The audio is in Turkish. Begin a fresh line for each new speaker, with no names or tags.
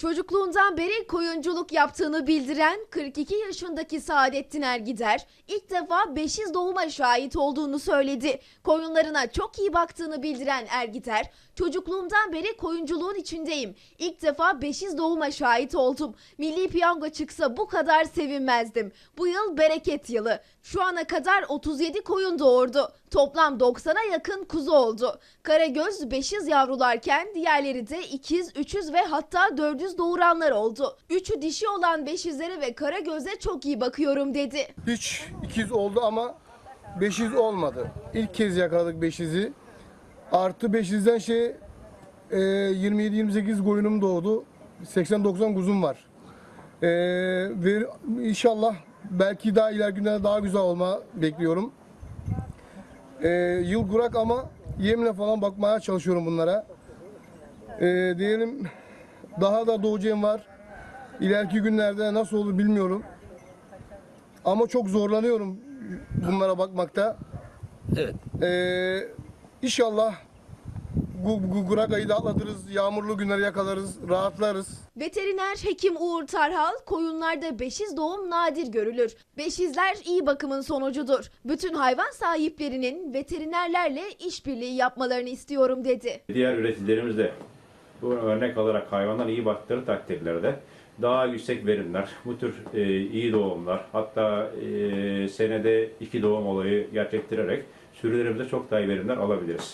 Çocukluğundan beri koyunculuk yaptığını bildiren 42 yaşındaki Saadettin Ergider ilk defa beşiz doğuma şahit olduğunu söyledi. Koyunlarına çok iyi baktığını bildiren Ergider, çocukluğumdan beri koyunculuğun içindeyim. İlk defa beşiz doğuma şahit oldum. Milli piyango çıksa bu kadar sevinmezdim. Bu yıl bereket yılı. Şu ana kadar 37 koyun doğurdu. Toplam 90'a yakın kuzu oldu. Karagöz beşiz yavrularken diğerleri de ikiz, üçüz ve hatta dördüz doğuranlar oldu. Üçü dişi olan beşizlere ve karagöze çok iyi bakıyorum dedi.
Hiç ikiz oldu ama beşiz olmadı. İlk kez yakaladık beşizi. Artı beşizden şey e, 27-28 koyunum doğdu. 80-90 kuzum var. E, ve inşallah belki daha ileriki günlerde daha güzel olma bekliyorum. E, yıl kurak ama yemle falan bakmaya çalışıyorum bunlara. E, diyelim daha da doğacağım var. İleriki günlerde nasıl olur bilmiyorum. Ama çok zorlanıyorum bunlara bakmakta.
Evet.
Ee, inşallah bu Guraka'yı da atlatırız, yağmurlu günleri yakalarız, rahatlarız.
Veteriner hekim Uğur Tarhal, koyunlarda beşiz doğum nadir görülür. Beşizler iyi bakımın sonucudur. Bütün hayvan sahiplerinin veterinerlerle işbirliği yapmalarını istiyorum dedi.
Diğer üreticilerimiz de bu örnek alarak hayvanlar iyi baktığı takdirlerde daha yüksek verimler, bu tür e, iyi doğumlar, hatta e, senede iki doğum olayı gerçekleştirerek sürülerimizde çok daha iyi verimler alabiliriz.